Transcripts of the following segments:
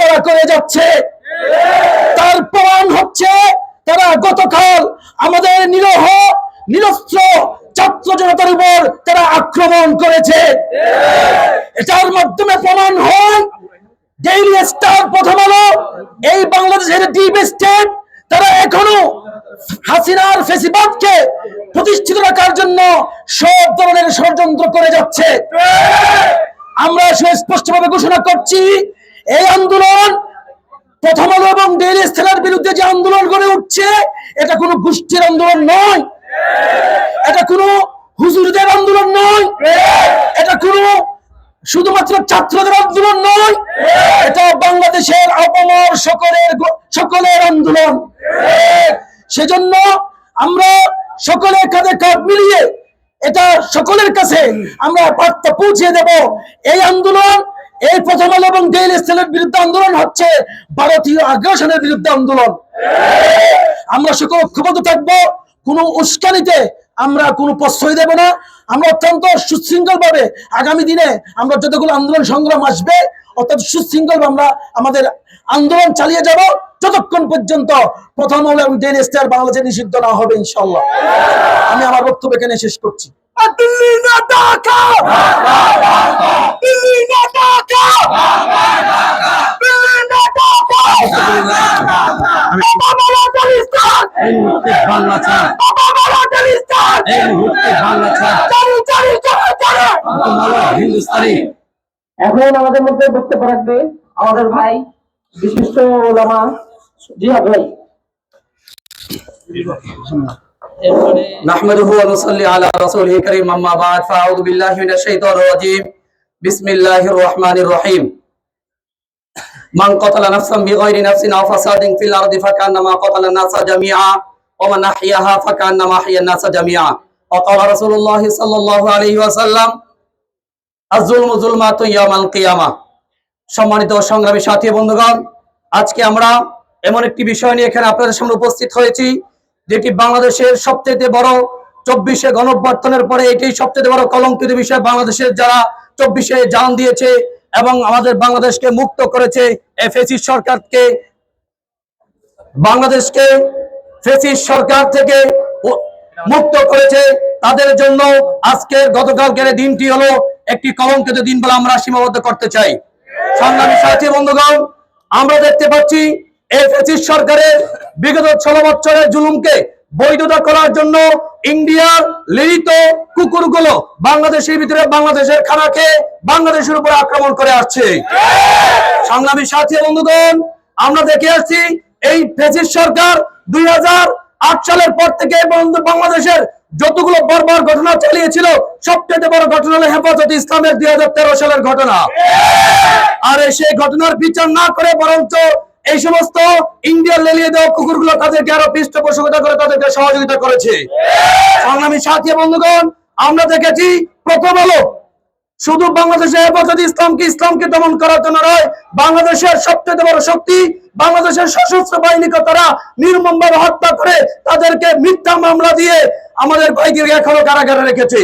তারা করে যাচ্ছে। তার প্রমাণ হচ্ছে তারা গতকাল আমাদের নিরহ, নিরস্ত্র ছাত্র জনতার উপর তারা আক্রমণ করেছে। এটার মাধ্যমে প্রমাণ হয় ডেইলি স্টার প্রথম আলো, এই বাংলাদেশের ডিপ স্টেট তারা এখনও হাসিনার ফেসিবাদকে প্রতিষ্ঠিত রাখার জন্য সব ধরনের ষড়যন্ত্র করে যাচ্ছে। আমরা সুস্পষ্টভাবে ঘোষণা করছি এই আন্দোলন প্রথম আলো এবং ডেইলি স্টারের বিরুদ্ধে যে আন্দোলন গড়ে উঠছে, এটা কোনো গোষ্ঠীর আন্দোলন নয়। এটা কোনো হুজুরদের আন্দোলন নয়। এটা কোনো শুধুমাত্র ছাত্রদের আন্দোলন নয়। এটা বাংলাদেশের অপমর সকলের সকলের আন্দোলন। সেজন্য আমরা সকলের কাঁধে কাঁধ মিলিয়ে এটা সকলের কাছে আমরা বার্তা পৌঁছে দেব। এই আন্দোলন এই প্রথম আলো এবং ডেইলি স্টেলের বিরুদ্ধে আন্দোলন হচ্ছে। ভারতীয় আগ্রাসনের বিরুদ্ধে আন্দোলন। আমরা সকল ঐক্যবদ্ধ থাকব। কোনো উস্কানিতে আমরা কোনো প্রশ্রয় দেব না। আমরা অত্যন্ত সুশৃঙ্খল ভাবে আগামী দিনে আমরা যতগুলো আন্দোলন সংগ্রাম আসবে অর্থাৎ সুশৃঙ্খল আমরা আমাদের আন্দোলন চালিয়ে যাব। যতক্ষণ পর্যন্ত প্রথম হলো এবং ডেন স্টার বাংলাদেশে নিষিদ্ধ না হবে ইনশাল্লাহ আমি আমার বক্তব্য এখানে শেষ করছি। দিল্লি না ঢাকা দিল্লি না ঢাকা দিল্লি না ঢাকা বাবা পাকিস্তান এই মুহূর্তে বাংলা ছাড়। বাবা পাকিস্তান এই মুহূর্তে বাংলা ছাড়। চালু চালু চালু চালু তোমার হিন্দুস্তানি। এখন আমাদের মধ্যে বক্তব্য রাখবে আমাদের ভাই বিশিষ্ট ওলামা ভাই نحمده ونصلي على رسوله الكريم اما بعد فاعوذ بالله من الشيطان الرجيم بسم الله الرحمن الرحيم من قتل نفسا بغير نفس او فساد في الارض فكانما قتل الناس جميعا ومن احياها فكانما احيا الناس جميعا وقال رسول الله صلى الله عليه وسلم الظلم ظلمات يوم القيامه সম্মানিত সংগ্রামী সাথী বন্ধুগণ আজকে আমরা এমন একটি বিষয় নিয়ে এখানে আপনাদের সামনে উপস্থিত হয়েছি, যেটি বাংলাদেশের সবচেয়ে বড় চব্বিশে গণঅভ্যর্থনের পরে এটি সবচেয়ে বড় কলঙ্কিত বিষয়। বাংলাদেশের যারা চব্বিশে জান দিয়েছে এবং আমাদের বাংলাদেশকে মুক্ত করেছে এফএসি সরকারকে, বাংলাদেশকে ফেসিস সরকার থেকে মুক্ত করেছে, তাদের জন্য আজকে গতকালকের দিনটি হলো একটি কলঙ্কিত দিন বলে আমরা সীমাবদ্ধ করতে চাই। সংগ্রামী সাথী, বন্ধুগণ, আমরা দেখতে পাচ্ছি সরকারের বিগত বছরের জুলুমকে বৈধতা করার জন্য ইন্ডিয়ার লিখিত কুকুরগুলো বাংলাদেশের ভিতরে বাংলাদেশের খানাকে বাংলাদেশের আক্রমণ করে আসছে। সংগ্রামী সাথী বন্ধুগণ, আমরা দেখে আসছি এই সরকার দুই হাজার আট সালের পর থেকে বাংলাদেশের যতগুলো বর্বর ঘটনা চালিয়েছিল, সবচেয়ে বড় ঘটনা হলো হেফাজত ইসলামের দুই হাজার তেরো সালের ঘটনা। আর সেই ঘটনার বিচার না করে বরঞ্চ এই সমস্ত ইন্ডিয়ার লেলিয়ে দেওয়া কুকুরগুলো তাদেরকে আরও পৃষ্ঠপোষকতা করে তাদেরকে সহযোগিতা করেছে। সংগ্রামী সাথী বন্ধুগণ আমরা দেখেছি প্রথম আলো। শুধু বাংলাদেশের হেফাজত ইসলামকে ইসলামকে দমন করার জন্য নয়, বাংলাদেশের সবচেয়ে বড় শক্তি, বাংলাদেশের সশস্ত্র বাহিনীকে তারা নির্মমভাবে হত্যা করে তাদেরকে মিথ্যা মামলা দিয়ে আমাদের ভাইকে এখনও কারাগারে রেখেছে।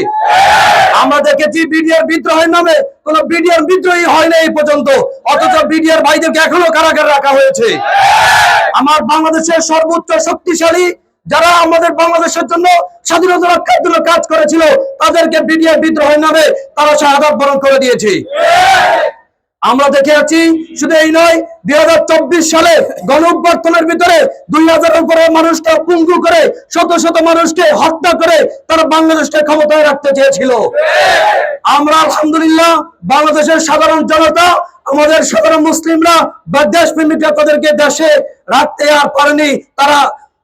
আমরা দেখেছি বিডিআর বিদ্রোহের নামে কোন বিডিআর বিদ্রোহী হয় না এই পর্যন্ত, অথচ বিডিআর ভাইদেরকে এখনও কারাগারে রাখা হয়েছে। আমার বাংলাদেশের সর্বোচ্চ শক্তিশালী যারা আমাদের বাংলাদেশের জন্য স্বাধীনতা রক্ষার জন্য কাজ করেছিল, তাদেরকে বিডিআর বিদ্রোহের নামে তারা শাহাদাত বরণ করে দিয়েছে। আমরা দেখে আছি, শুধু এই নয়, দুই সালে গণ ভিতরে দুই হাজারের উপরে মানুষকে পুঙ্গু করে শত শত মানুষকে হত্যা করে তারা বাংলাদেশকে ক্ষমতায় রাখতে চেয়েছিল। আমরা আলহামদুলিল্লাহ বাংলাদেশের সাধারণ জনতা, আমাদের সাধারণ মুসলিমরা বা দেশপ্রেমিকরা তাদেরকে দেশে রাখতে আর পারেনি, তারা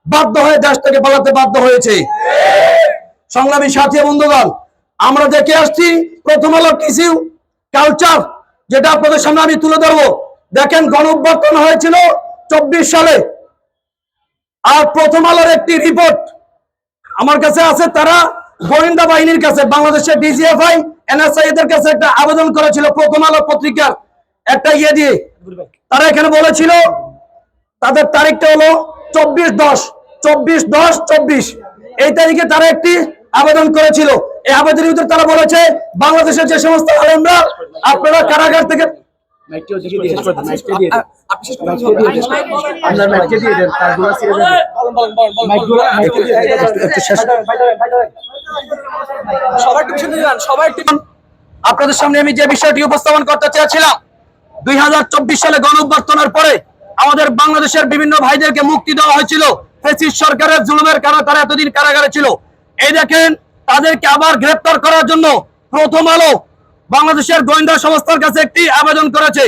বাধ্য হয়ে দেশ থেকে পালাতে বাধ্য হয়েছে। সংগ্রামী সাথী বন্ধুগণ, আমরা দেখে আসছি, প্রথম আলো কিছু কালচার, যেটা আপনাদের সামনে আমি তুলে ধরবো। দেখেন, গণ অভ্যর্থন হয়েছিল চব্বিশ সালে। আর প্রথম আলোর একটি রিপোর্ট আমার কাছে আছে, তারা গোয়েন্দা বাহিনীর কাছে, বাংলাদেশের ডিজিএফআই, এনএসআই এদের কাছে একটা আবেদন করেছিল প্রথম আলো পত্রিকার একটা ইয়ে দিয়ে। তারা এখানে বলেছিল, তাদের তারিখটা হলো চব্বিশ দশ চব্বিশ দশ চব্বিশ। এই তারিখে তারা একটি আবেদন করেছিল। এই আবেদনের ভিতরে তারা বলেছে বাংলাদেশের যে সমস্ত আলেমরা আপনারা কারাগার থেকে আপনাদের সামনে আমি যে বিষয়টি উপস্থাপন করতে চেয়েছিলাম দুই হাজার চব্বিশ সালে গণ অভ্যর্থনের পরে আমাদের বাংলাদেশের বিভিন্ন ভাইদেরকে মুক্তি দেওয়া হয়েছিল। ফেসিস সরকারের জুলুমের কারণে তারা এতদিন কারাগারে ছিল। এই দেখেন, তাদেরকে আবার গ্রেপ্তার করার জন্য প্রথম আলো বাংলাদেশের গোয়েন্দা সংস্থার কাছে একটি আবেদন করেছে।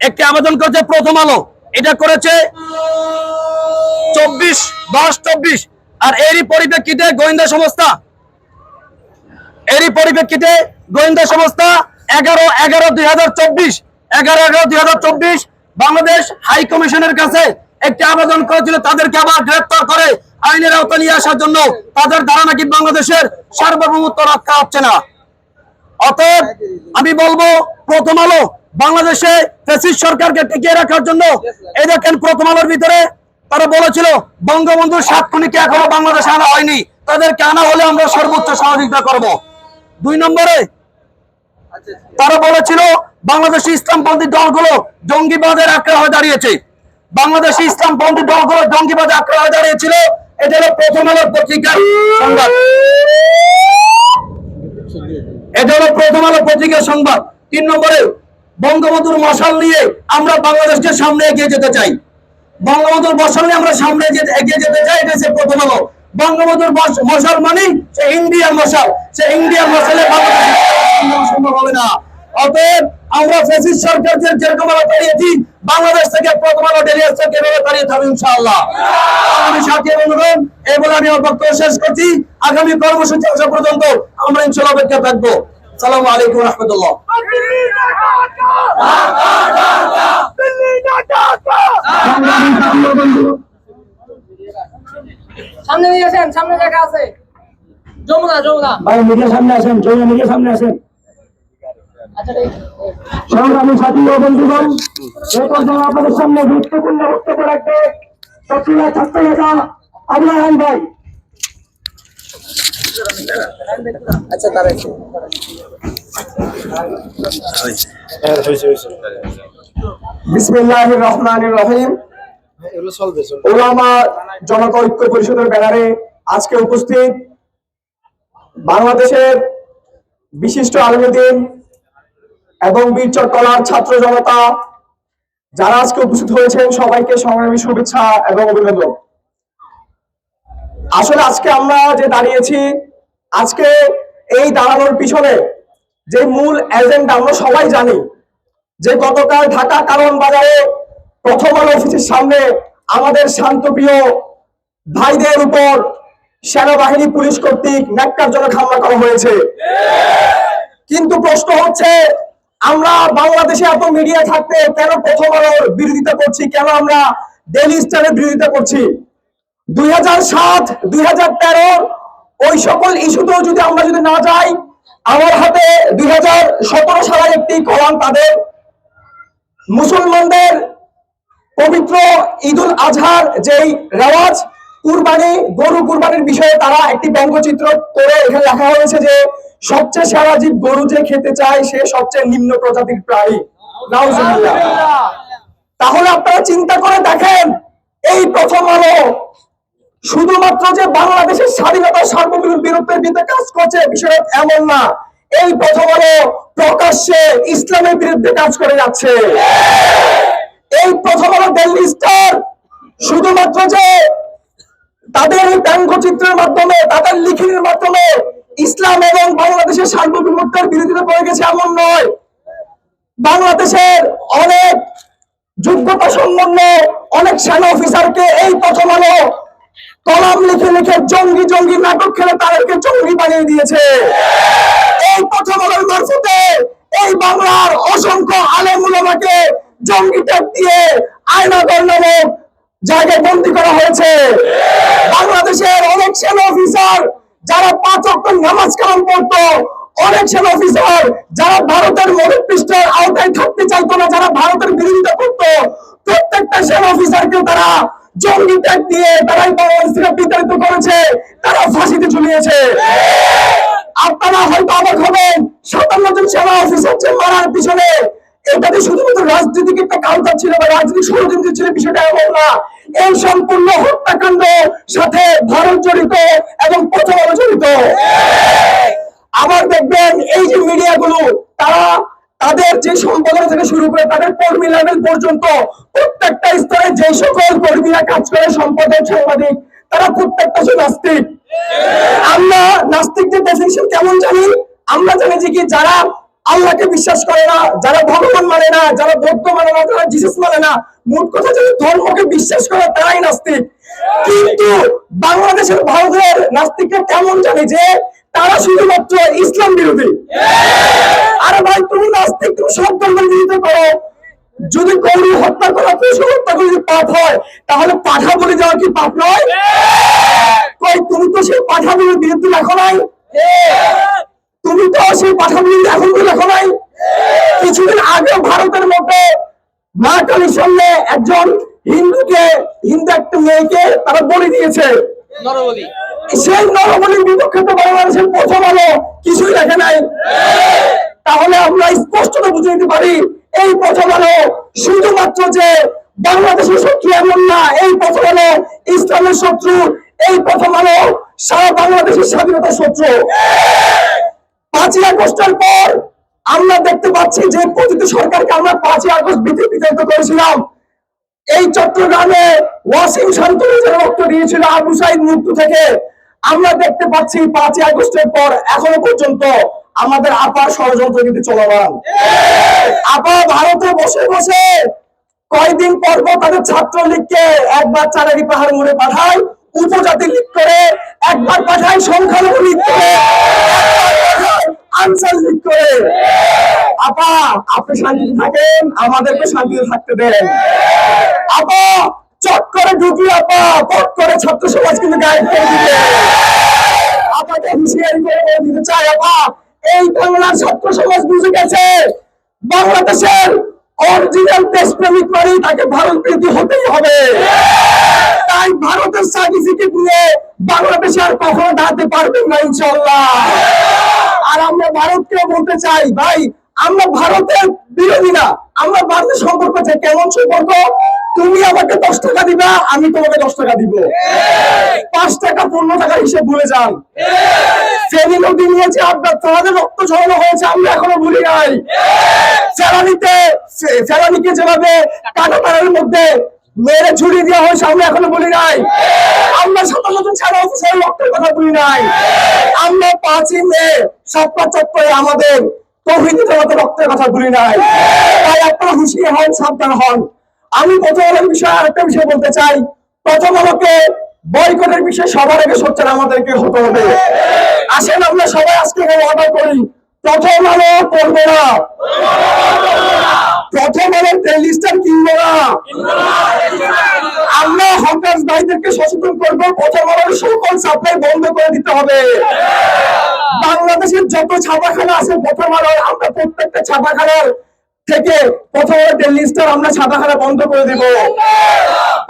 একটি আবেদন করেছে প্রথম আলো। এটা করেছে চব্বিশ, দশ, চব্বিশ। আর এরই পরিপ্রেক্ষিতে গোয়েন্দা সংস্থা, এরই পরিপ্রেক্ষিতে গোয়েন্দা সংস্থা এগারো এগারো, দুই হাজার চব্বিশ, এগারো এগারো, দুই হাজার চব্বিশ বাংলাদেশ হাই কমিশনের কাছে একটি আবেদন করেছিল, তাদেরকে আবার গ্রেপ্তার করে আইনের আওতা নিয়ে আসার জন্য। তাদের দ্বারা নাকি বাংলাদেশের সার্বভৌমত্ব রক্ষা হচ্ছে না? অতএব আমি বলব, প্রথম আলো বাংলাদেশে ফেসিস সরকারকে টিকিয়ে রাখার জন্য। এই দেখেন প্রথম আলোর ভিতরে তারা বলেছিল বঙ্গবন্ধুর সাত খুনিকে এখনও বাংলাদেশে আনা হয়নি। তাদেরকে আনা হলে আমরা সর্বোচ্চ সহযোগিতা করব। দুই নম্বরে তারা বলেছিল বাংলাদেশি ইসলামপন্থী দলগুলো জঙ্গিবাদের আক্রা হয়ে দাঁড়িয়েছে। বাংলাদেশি ইসলামপন্থী দলগুলো জঙ্গিবাদে আক্রা হয়ে দাঁড়িয়েছিল। এটা হলো প্রথম আলোর পত্রিকার সংবাদ। এটা হলো প্রথম আলো পত্রিকার সংবাদ। তিন নম্বরে, বঙ্গবন্ধুর মশাল নিয়ে আমরা বাংলাদেশকে সামনে এগিয়ে যেতে চাই। বঙ্গবন্ধুর মশাল নিয়ে আমরা সামনে এগিয়ে যেতে চাই, এটা হচ্ছে প্রথম আলো। বঙ্গবন্ধুর মশাল মানে সে ইন্ডিয়ান মশাল। সে ইন্ডিয়ান মশালে বাংলাদেশ সম্ভব হবে না। অতএব আমরা ফেসিস সরকারদের যেরকম তাড়িয়েছি বাংলাদেশ থেকে প্রথম আলো ডেলিয়াসকে এভাবে তাড়িয়ে থাকবে ইনশাআল্লাহ। আমি সাথী বন্ধুগণ এই বলে আমি আমার বক্তব্য শেষ করছি। আগামী কর্মসূচি আসা পর্যন্ত আমরা ইনশাআল্লাহ অপেক্ষা থাকব। সালামু আলাইকুম রহমতুল্লাহ। সামনে নিয়ে আসেন সামনে জায়গা আছে। যমুনা যমুনা। ভাই মিডিয়ার সামনে আসেন জয় মিডিয়ার সামনে আসেন। সংগ্রামী সাথী ও বন্ধুগণ এই পর্যায়ে আপনাদের সামনে গুরুত্বপূর্ণ বক্তব্য রাখবে চট্টগ্রাম ছাত্র নেতা আবুল আহম ভাই। আচ্ছা দাঁড়াই বিসমিল্লাহির রহমানির রহিম। ওলামা জনতা ঐক্য পরিষদের ব্যানারে আজকে উপস্থিত বাংলাদেশের বিশিষ্ট আলমীদিন এবং বীর চট্টলার ছাত্র জনতা, যারা আজকে উপস্থিত হয়েছেন, সবাইকে সংগ্রামী শুভেচ্ছা এবং অভিনন্দন। আসলে আজকে আমরা যে দাঁড়িয়েছি, আজকে এই দাঁড়ানোর পিছনে যে মূল এজেন্ডা আমরা সবাই জানি, যে গতকাল ঢাকা কারণ বাজারে প্রথম আলো অফিসের সামনে আমাদের শান্তপ্রিয় ভাইদের উপর সেনাবাহিনী, পুলিশ কর্তৃক ন্যাক্কারজনক হামলা করা হয়েছে। কিন্তু প্রশ্ন হচ্ছে আমরা বাংলাদেশে এত মিডিয়া থাকতে কেন প্রথম আলোর বিরোধিতা করছি? কেন আমরা ডেলি স্টারের বিরোধিতা করছি? দুই হাজার সাত, দুই হাজার তেরো, ওই সকল ইস্যুতেও যদি আমরা যদি না যাই, আমার হাতে দুই হাজার সতেরো সালের একটি কলাম তাদের। মুসলমানদের পবিত্র ঈদুল আজহার যেই রেওয়াজ, কুরবানি, গরু কুরবানির বিষয়ে তারা একটি ব্যঙ্গচিত্র করে এখানে লেখা হয়েছে যে সবচেয়ে সেরা জীব গরু যে খেতে চায়, সে সবচেয়ে নিম্ন প্রজাতির প্রাণী। তাহলে আপনারা চিন্তা করে দেখেন, এই প্রথম আলো শুধুমাত্র যে বাংলাদেশের স্বাধীনতা সার্বভৌমের বিরুদ্ধে বিরুদ্ধে কাজ করছে বিষয়টা এমন না। এই প্রথম আলো প্রকাশ্যে ইসলামের বিরুদ্ধে কাজ করে যাচ্ছে। এই প্রথম আলো দিল্লি স্টার শুধুমাত্র যে তাদের এই ব্যঙ্গচিত্রের মাধ্যমে, তাদের লিখনের মাধ্যমে ইসলাম এবং বাংলাদেশের সার্বভৌমত্বের বিরোধিতা করে গেছে এমন নয়। বাংলাদেশের অনেক যোগ্যতা সম্পন্ন অনেক সেনা অফিসারকে এই প্রথম আলো কলাম লিখে লিখে জঙ্গি জঙ্গি নাটক খেলে তাদেরকে জঙ্গি বানিয়ে দিয়েছে। এই প্রথম আলোর মারফতে এই বাংলার অসংখ্য আলেমুলামাকে জঙ্গি ট্যাগ দিয়ে আয়নাগর নামক জায়গায় বন্দী করা হয়েছে। বাংলাদেশের অনেক সেনা অফিসার যারা পাঁচ অক্ট নামাজ কালাম পড়তো, অনেক সেনা অফিসার যারা ভারতের মদত পৃষ্ঠের আওতায় থাকতে চাইতো না, যারা ভারতের বিরোধিতা করতো, প্রত্যেকটা সেনা অফিসারকে তারা জঙ্গি দিয়ে তারাই বিতাড়িত করেছে, তারা ফাঁসিতে ঝুলিয়েছে। আপনারা হয়তো অবাক হবেন, সাতান্ন জন সেনা অফিসার যে মারার পিছনে, এটাতে শুধুমাত্র রাজনৈতিক একটা কাউন্টার ছিল বা রাজনৈতিক ষড়যন্ত্র ছিল, বিষয়টা এমন না। এই সম্পূর্ণ হত্যাকাণ্ড সাথে ভারত জড়িত এবং প্রথম জড়িত। আবার দেখবেন এই যে মিডিয়াগুলো, তারা তাদের যে সম্পাদনা থেকে শুরু করে তাদের কর্মী লেভেল পর্যন্ত প্রত্যেকটা স্তরে যে সকল কর্মীরা কাজ করে, সম্পাদক, সাংবাদিক, তারা প্রত্যেকটা হচ্ছে নাস্তিক। আমরা নাস্তিকদের ডেফিনেশন কেমন জানি? আমরা জানি যে কি যারা আল্লাহকে বিশ্বাস করে না, যারা ভগবান মানে না, যারা বৌদ্ধ মানে না, যারা জিসাস মানে না মোট কথা যারা ধর্মকে বিশ্বাস করে তারাই নাস্তিক। কিন্তু বাংলাদেশের ভারতের নাস্তিকরা কেমন জানে যে তারা শুধুমাত্র ইসলাম বিরোধী? আরে ভাই, তুমি নাস্তিক, তুমি সব ধর্মের বিরোধিতা করো। যদি গরু হত্যা করা, পশু হত্যা করে যদি পাপ হয়, তাহলে পাঠা বলে যাওয়া কি পাপ নয়? কই, তুমি তো সেই পাঠা বলে বিরুদ্ধে লেখো নাই? তুমি তো সেই পাঠাগুলির এখন তো লেখো নাই? কিছুদিন আগে ভারতের মধ্যে মা কালীর সামনে একজন হিন্দুকে হিন্দু একটা মেয়েকে তারা বলি দিয়েছে। সেই নরবলির বিপক্ষে তো বাংলাদেশের প্রথম আলো কিছুই লেখে নাই। তাহলে আমরা স্পষ্টত বুঝে নিতে পারি এই প্রথম আলো শুধুমাত্র যে বাংলাদেশের শত্রু এমন না এই প্রথম আলো ইসলামের শত্রু এই প্রথম আলো সারা বাংলাদেশের স্বাধীনতার শত্রু। পাঁচই আগস্টের পর আমরা দেখতে পাচ্ছি যে প্রতিটি সরকারকে আমরা পাঁচই আগস্ট বিধি বিতাড়িত করেছিলাম। এই চট্টগ্রামে ওয়াসিম শান্তনু রক্ত দিয়েছিল আবু সাইদ মৃত্যু থেকে, আমরা দেখতে পাচ্ছি পাঁচই আগস্টের পর এখনও পর্যন্ত আমাদের আপার ষড়যন্ত্র কিন্তু চলমান। আপা ভারতে বসে বসে কয়দিন পর পর তাদের ছাত্রলীগকে একবার চারারি পাহাড় মোড়ে পাঠায়, উপজাতি লীগ করে একবার পাঠায় সংখ্যালঘু লীগ করে। আনসার করে। আপা, আপনি শান্তিতে থাকেন, আমাদেরকে শান্তিতে থাকতে দেন। আপা, চট করে ঢুকি, আপা, পট করে ছাত্র সমাজ কিন্তু গায়েব করে দিবে। আপাকে হুঁশিয়ারি করে বলে দিতে চাই, আপা, এই বাংলার ছাত্র সমাজ বুঝে গেছে। বাংলাদেশের অরিজিনাল দেশপ্রেমিক মানে তাকে ভারত বিরোধী হতেই হবে। তাই ভারতের সার্টিফিকেট নিয়ে বাংলাদেশে আর কখনো দাঁড়াতে পারবেন না ইনশাল্লাহ আর আমরা ভারতকে বলতে চাই, ভাই, আমরা ভারতের বিরোধী না আমরা ভারতের সম্পর্ক চাই। কেমন সম্পর্ক? তুমি আমাকে দশ টাকা দিবা, আমি তোমাকে দশ টাকা দিব। পাঁচ টাকা, পনেরো টাকা হিসেব ভুলে যান। ফেনী নদী নিয়েছে আপনার তোমাদের রক্ত ঝরানো হয়েছে, আমরা এখনও ভুলি নাই। ফেরানিতে ফেরানিকে যেভাবে কাটাতারের মধ্যে মেরে ঝুড়ি দেওয়া হয়েছে আমরা এখনও বলি নাই। আমরা সাতান্ন জন ছাড়া অফিসারের রক্তের কথা বলি নাই। আমরা পাঁচই মে সাতটা চত্বরে আমাদের সাবধান হন। আমি প্রথম বিষয়ে আরেকটা বিষয় বলতে চাই। বিষয়ে সবার আমাদেরকে হতে হবে। আসেন, আমরা সবাই আজকে অর্ডার করি। প্রথম আলো করব না। প্রথম আলো টেলিস্টার কিনবো না আমরা হকার্স ভাইদেরকে সচেতন করব প্রথম আলোর সকল সাপ্লাই বন্ধ করে দিতে হবে। বাংলাদেশের যত ছাপাখানা আছে প্রথম আলোর আমরা প্রত্যেকটা ছাপাখানার থেকে প্রথম টেলিস্টার আমরা ছাপাখানা বন্ধ করে দিব।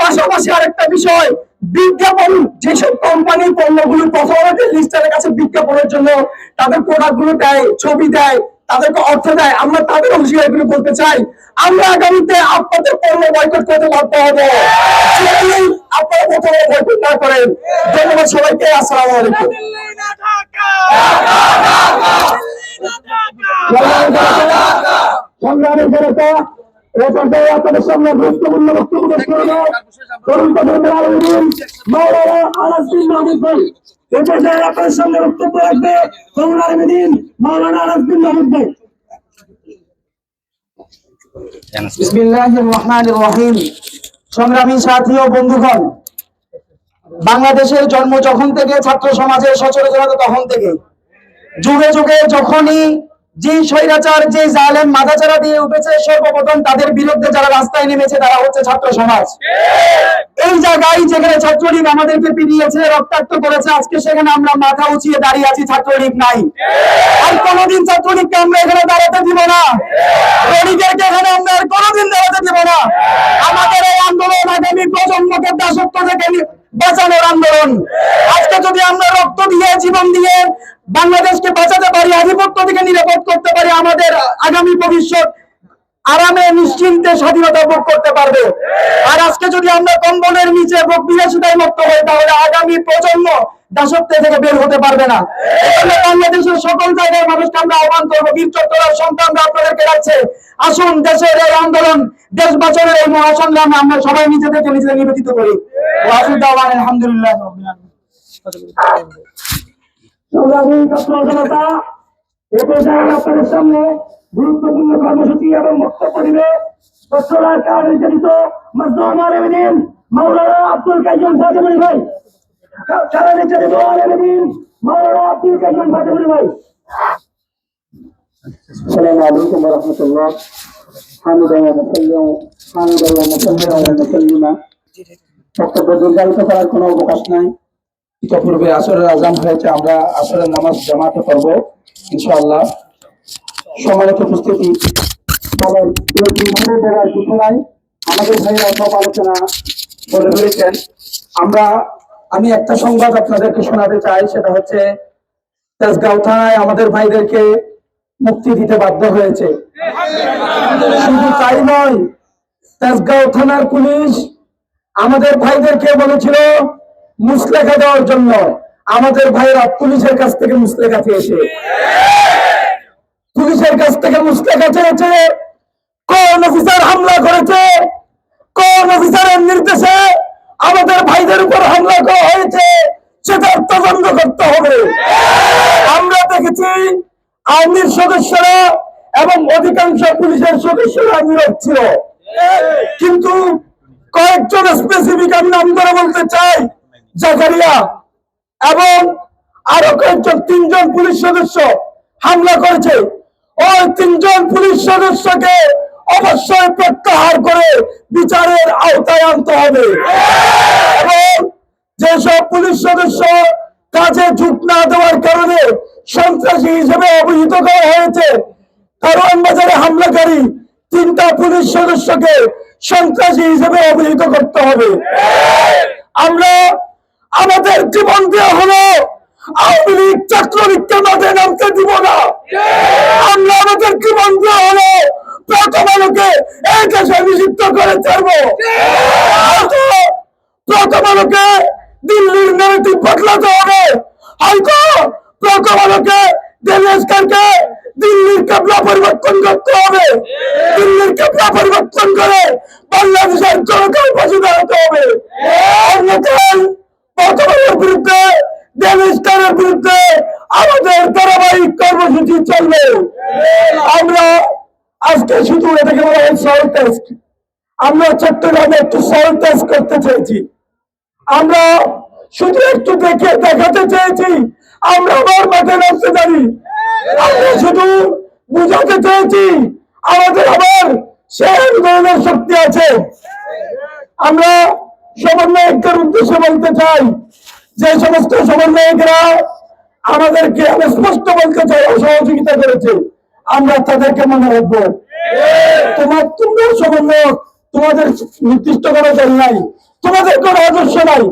পাশাপাশি আরেকটা বিষয় বিজ্ঞাপন যেসব কোম্পানি পণ্যগুলো প্রথম আলো টেলিস্টারের কাছে বিজ্ঞাপনের জন্য তাদের প্রোডাক্টগুলো দেয় ছবি দেয় তাদেরকে অর্থ দেয়। আমরা তাদের হুঁশিয়ারিগুলো বলতে চাই। আমরা আগামীতে আপনাদের পণ্য বয়কট করতে বাধ্য হব। আপনারা প্রথমে বয়কট না করেন, ধন্যবাদ সবাইকে, আসসালামু আলাইকুম। সংগ্রামের জনতা। এ আপনাদের সামনে গুরুত্বপূর্ণ বক্তব্য ভাই এ পর্যায়ে আপনাদের সামনে বক্তব্য রাখবে কমলার মেদিন মাওলানা রাজবিন মাহমুদ সংগ্রামী সাথী ও বন্ধুগণ, বাংলাদেশের জন্ম যখন থেকে, ছাত্র সমাজের সচরাচর তখন থেকে। যুগে যুগে যখনই যে স্বৈরাচার, যে জালেম মাথাচাড়া দিয়ে উঠেছে সর্বপ্রথম তাদের বিরুদ্ধে যারা রাস্তায় নেমেছে তারা হচ্ছে ছাত্র সমাজ। এই জায়গায় যেখানে ছাত্রলীগ আমাদেরকে পিটিয়েছে, রক্তাক্ত করেছে, আজকে সেখানে আমরা মাথা উঁচিয়ে দাঁড়িয়ে আছি, ছাত্রলীগ নাই। আর কোনোদিন ছাত্রলীগকে আমরা এখানে দাঁড়াতে দিব না। শ্রমিকেরকে এখানে আমরা আর কোনোদিন দাঁড়াতে দিব না। আমাদের এই আন্দোলন আগামী প্রজন্মকে দাসত্ব থেকে বাঁচানোর আন্দোলন। আজকে যদি আমরা রক্ত দিয়ে, জীবন দিয়ে বাংলাদেশকে বাঁচাতে পারি আধিপত্য থেকে নিরাপদ করতে পারি, আমাদের আগামী ভবিষ্যৎ আরামে, নিশ্চিন্তে স্বাধীনতা ভোগ করতে পারবে। আর আজকে যদি আমরা কম্বলের নিচে ভোগ বিলাসিতায় মুক্ত হই, তাহলে আগামী প্রজন্ম দাসত্ব থেকে বের হতে পারবে না। বাংলাদেশের সকল জায়গায় মানুষকে আমরা আহ্বান করব, বীর চট্টলার সন্তানরা আপনাদেরকে রাখছে আসুন দেশের এই আন্দোলন, দেশ বাঁচানোর এই মহাসংগ্রামে আমরা সবাই নিজেদেরকে নিজেদের নিবেদিত করি। আলহামদুলিল্লাহ রাব্বিল আলামিন। সংগ্রামী ছাত্র জনতা এ পর্যায়ে আপনাদের সামনে গুরুত্বপূর্ণ কর্মসূচি এবং বক্তব্য দিবে তৎসরা কার নির্যাতিত মজদুর আলমিন মাওলানা আব্দুল কাইম ফাতেমুল ভাই সারা নির্যাতিত আলমিন মাওলানা আব্দুল কাইম ফাতেমুল ভাই السلام عليكم ورحمة الله حمدا ومسلما حمدا ومسلما ومسلما বক্তব্য দীর্ঘায়িত করার কোনো অবকাশ নাই। ইতিপূর্বে আসরের আজান হয়েছে, আমরা আসরের নামাজ জামাতে করব ইনশাআল্লাহ। সম্মানিত উপস্থিতি দেওয়ার নাই। আমাদের ভাইরা সব আলোচনা বলে ফেলেছেন। আমরা, আমি একটা সংবাদ আপনাদেরকে শোনাতে চাই, সেটা হচ্ছে তেজগাঁও থানায় আমাদের ভাইদেরকে মুক্তি দিতে বাধ্য হয়েছে। শুধু তাই নয়, তেজগাঁও থানার পুলিশ আমাদের ভাইদেরকে বলেছিল, মুসলেখা দেওয়ার জন্য। আমাদের ভাইরা পুলিশের কাছ থেকে মুসলেখা চেয়েছে। পুলিশের কাছ থেকে মুসলেখা চেয়েছে। কোন অফিসার হামলা করেছে? কোন অফিসারের নির্দেশে আমাদের ভাইদের উপর হামলা করা হয়েছে? সেটার তদন্ত করতে হবে। আমরা দেখেছি আর্মির সদস্যরা এবং অধিকাংশ পুলিশের সদস্যরা নীরব ছিল। কিন্তু কয়েকজন স্পেসিফিক আমি নাম ধরে বলতে চাই, জাকারিয়া এবং আরও কয়েকজন, তিনজন পুলিশ সদস্য হামলা করেছে। ওই তিনজন পুলিশ সদস্যকে অবশ্যই প্রত্যাহার করে বিচারের আওতায় আনতে হবে। এবং যেসব পুলিশ সদস্য কাজে ঝুঁক না দেওয়ার কারণে সন্ত্রাসী হিসেবে অভিহিত করা হয়েছে কারণ বাজারে হামলাকারী তিনটা পুলিশ সদস্যকে সন্ত্রাসী হিসেবে অভিহিত করতে হবে। আমরা আমাদের জীবন দেওয়া হলো আওয়ামী লীগ ছাত্রলীগকে মাঠে নামতে দিব না। আমরা আমাদের হলো প্রথম আলোকে এই দেশে নিষিদ্ধ করে ছাড়বো। প্রথম আলোকে দিল্লির নেগেটিভ বদলাতে হবে। হয়তো প্রথম আলোকে দেশেশকে দিল্লির কাপড়া পরিবর্তন করতে হবে। দিল্লির কাপড়া পরিবর্তন করে বাংলাদেশের জনতার পাশে দাঁড়াতে হবে। আলোর বিরুদ্ধে দেশেশকারের বিরুদ্ধে আমাদের ধারাবাহিক কর্মসূচি চলবে। আমরা আজকে শুধু এটাকে বলা হয় সল টেস্ট আমরা চট্টগ্রামে একটু সল টেস্ট করতে চেয়েছি। আমরা শুধু একটু দেখে দেখাতে চেয়েছি আমরা আবার মাঠে নামতে জানি। আমরা শুধু বুঝাতে চেয়েছি, আমাদের আবার সেই ধরনের শক্তি আছে। আমরা সমন্বয়কদের উদ্দেশ্যে বলতে চাই যে সমস্ত সমন্বয়করা আমাদেরকে আমি স্পষ্ট বলতে চাই, অসহযোগিতা করেছে। আমরা তাদেরকে মনে রাখব। তোমার তোমরা সমন্বয়ক, তোমাদের নির্দিষ্ট কোনো দল নাই, তোমাদের কোনো আদর্শ নাই।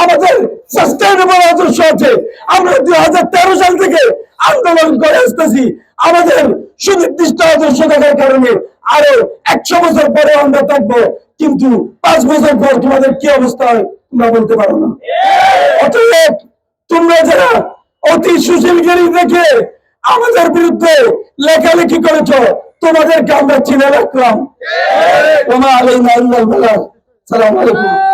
আমাদের সাস্টেইনেবল আদর্শ আছে। আমরা দুই হাজার তেরো সাল থেকে আন্দোলন করে আসতেছি। আমাদের সুনির্দিষ্ট আদর্শ থাকার কারণে আরও একশো বছর পরে আমরা থাকব। কিন্তু পাঁচ বছর পর তোমাদের কি অবস্থা হয় তোমরা বলতে পারো না। অতএব তোমরা যারা অতি সুশীলগিরি দেখে আমাদের বিরুদ্ধে লেখালেখি করেছ, তোমাদেরকে আমরা চিনে রাখলাম। আলাইনা ইল্লাল সালাম আলাইকুম।